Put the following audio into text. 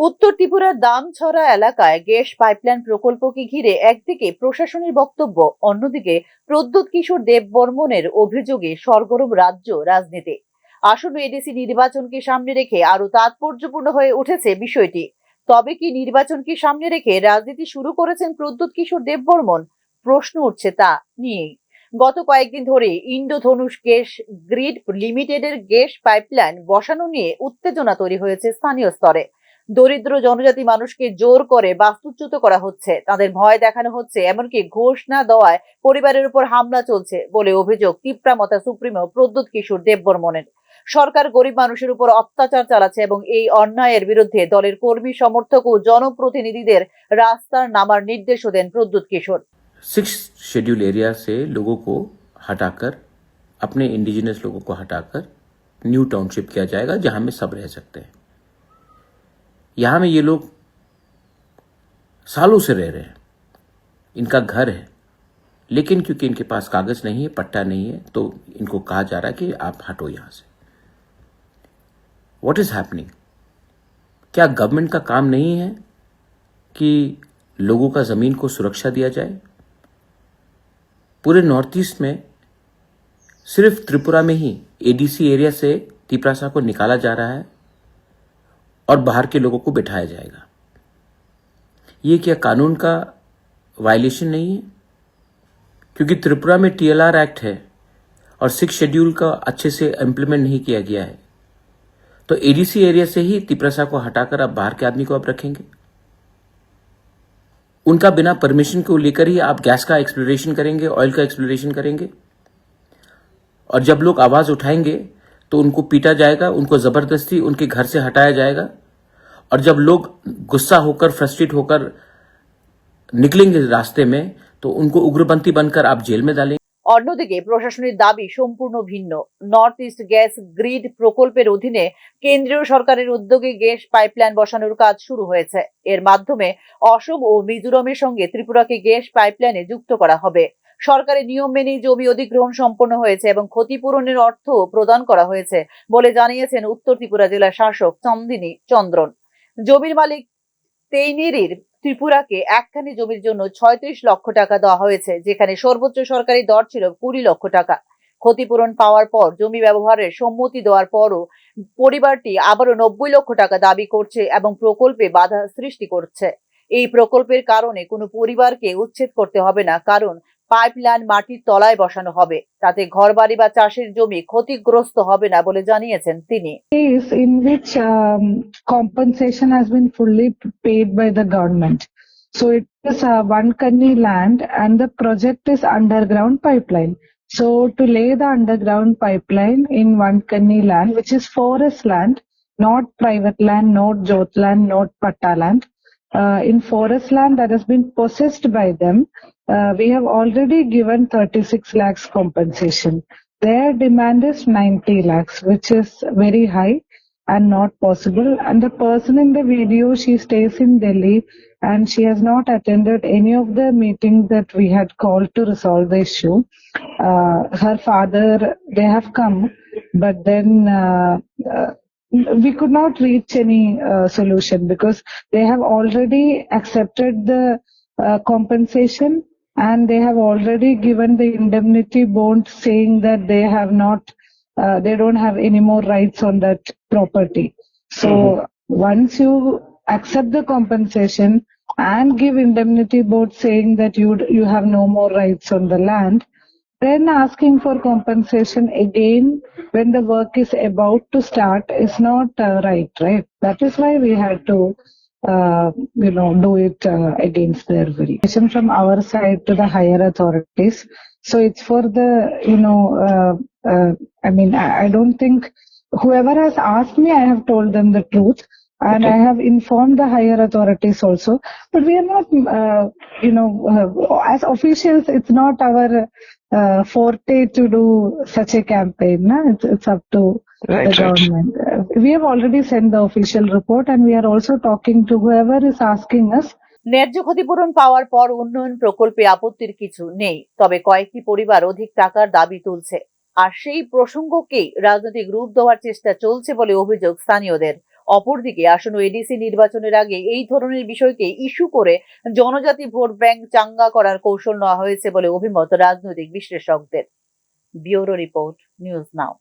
উত্তর ত্রিপুরার দামছড়া এলাকায় গ্যাস পাইপলাইন প্রকল্পকে ঘিরে একদিকে প্রশাসনের বক্তব্য, অন্যদিকে প্রদ্যুৎ কিশোর দেববর্মনের অভিযোগে সরগরম রাজ্য রাজনীতি। আসন্ন এডিসি নির্বাচনকে সামনে রেখে আরও তাৎপর্যপূর্ণ হয়ে উঠেছে বিষয়টি। তবে কি নির্বাচনকে সামনে রেখে রাজনীতি শুরু করেছেন প্রদ্যুৎ কিশোর দেববর্মন প্রশ্ন উঠছে তা নিয়েই। গত কয়েকদিন ধরে ইন্দ্রধনুষ গ্যাস গ্রিড লিমিটেডের গ্যাস পাইপলাইন বসানো নিয়ে উত্তেজনা তৈরি হয়েছে স্থানীয় স্তরে। দরিদ্র জনজাতি মানুষকে জোর করে বাস্তুচ্যুত করা হচ্ছে তাদের ভয় দেখানো হচ্ছে এমনকি ঘোষ না দেওয়ায় পরিবারের উপর হামলা চলছে বলে অভিযোগ তিপ্রামতা সুপ্রিমো প্রদ্যুৎ কিশোর দেববর্মনের সরকার গরিব মানুষের উপর অত্যাচার চালাচ্ছে এবং এই অন্যায়ের বিরুদ্ধে দলের কর্মী সমর্থক ও জনপ্রতিনিধিদের রাস্তার নামার নির্দেশও দেন Pradyut Kishore six schedule area से लोगों को हटाकर अपने इंडिजिनस लोगों को हटाकर न्यू टाउनशिप किया जाएगा जहां में सब रह सकते हैं यहाँ में ये लोग सालों से रह रहे हैं। इनका घर है। लेकिन क्योंकि इनके पास कागज़ नहीं है, पट्टा नहीं है तो इनको कहा जा रहा है कि आप हटो यहाँ से। वॉट इज़ हैपनिंग क्या गवर्नमेंट का काम नहीं है कि लोगों का ज़मीन को सुरक्षा दिया जाए? पूरे नॉर्थ ईस्ट में सिर्फ़ त्रिपुरा में ही एडीसी एरिया से तिपरासा को निकाला जा रहा है। और बाहर के लोगों को बिठाया जाएगा। ये क्या कानून का वायलेशन नहीं है? क्योंकि त्रिपुरा में टीएलआर एक्ट है और सिक्स शेड्यूल का अच्छे से इम्प्लीमेंट नहीं किया गया है। तो एडीसी एरिया से ही तिपरासा को हटाकर आप बाहर के आदमी को आप रखेंगे। उनका बिना परमिशन को लेकर ही आप गैस का एक्सप्लोरेशन करेंगे ऑयल का एक्सप्लोरेशन करेंगे। और जब लोग आवाज़ उठाएँगे तो उनको पीटा जाएगा, उनको ज़बरदस्ती उनके घर से हटाया जाएगा। और जब लोग गुस्सा होकर फ्रस्ट्रेट होकर निकलेंगे रास्ते में तो उनको उग्रपंथी बनकर आप जेल में डालेंगे অন্যদিকে প্রশাসনের দাবি সম্পূর্ণ ভিন্ন নর্থ ইস্ট গ্যাস গ্রিড প্রকল্পের অধীনে কেন্দ্রীয় সরকারের উদ্যোগে গ্যাস পাইপলাইন বসানোর কাজ শুরু হয়েছে এর মাধ্যমে অসম ও মিজোরামের সঙ্গে ত্রিপুরাকে গ্যাস পাইপলাইনে যুক্ত করা হবে সরকারের নিয়ম মেনেই জমি অধিগ্রহণ সম্পন্ন হয়েছে এবং ক্ষতিপূরণের অর্থ প্রদান করা হয়েছে বলে জানিয়েছেন উত্তর ত্রিপুরা জেলা শাসক চন্দিনী চন্দ্রন জমির মালিক তেইনিরির ত্রিপুরাকে একখানি জমির জন্য ছয়ত্রিশ লক্ষ টাকা দেওয়া হয়েছে, যেখানে সর্বোচ্চ সরকারি দর ছিল কুড়ি লক্ষ টাকা। ক্ষতিপূরণ পাওয়ার পর, জমি ব্যবহারের সম্মতি দেওয়ার পরও পরিবারটি আবারও নব্বই লক্ষ টাকা দাবি করছে এবং প্রকল্পে বাধা সৃষ্টি করছে। এই প্রকল্পের কারণে কোনো পরিবারকে উচ্ছেদ করতে হবে না, কারণ পাইপলাইন মাটির তলায় বসানো হবে তাতে ঘরবাড়ি বা চাষের জমি ক্ষতিগ্রস্ত হবে না বলে জানিয়েছেন তিনি case in which um, compensation has been fully paid by the government. So it is uh, one kanni land and the project is underground pipeline. So to lay the underground pipeline in one kanni land, which is forest land, not private land, not jot land, not patta land, uh, in forest land that has been possessed by them, uh, we have already given 36 lakhs compensation. Their demand is 90 lakhs, which is very high and not possible. And the person in the video, she stays in Delhi and she has not attended any of the meetings that we had called to resolve the issue. Uh, her father, they have come, but then uh, uh, we could not reach any uh, solution because they have already accepted the uh, compensation and they have already given the indemnity bond saying that they have not uh, they don't have any more rights on that property. So once you accept the compensation and give indemnity bond saying that you you have no more rights on the land then asking for compensation again when the work is about to start is not uh, right right? That is why we had to uh, you know do it uh, against their will. From our side to the higher authorities. So it's for the you know uh, uh, i mean I, I don't think whoever has asked me i have told them the truth and Okay. i have informed the higher authorities also. But we are not uh, you know uh, as officials it's not our uh, forte to do such a campaign no? it's, it's up to Right, the right. government Uh, we have already sent the official report and we are also talking to whoever is asking us ন্যায্য ক্ষতিপূরণ পাওয়ার পর উন্নয়ন প্রকল্পে আপত্তির কিছু নেই তবে কয়েকটি পরিবার অধিক টাকার দাবি তুলছে আর সেই প্রসঙ্গকেই রাজনৈতিক রূপ দেওয়ার চেষ্টা চলছে বলে অভিযোগ স্থানীয়দের অপরদিকে আসন্ন এডিসি নির্বাচনের আগে এই ধরনের বিষয়কে ইস্যু করে জনজাতি ভোট ব্যাংক চাঙ্গা করার কৌশল নেওয়া হয়েছে বলে অভিমত রাজনৈতিক বিশ্লেষকদের। Bureau report, news now.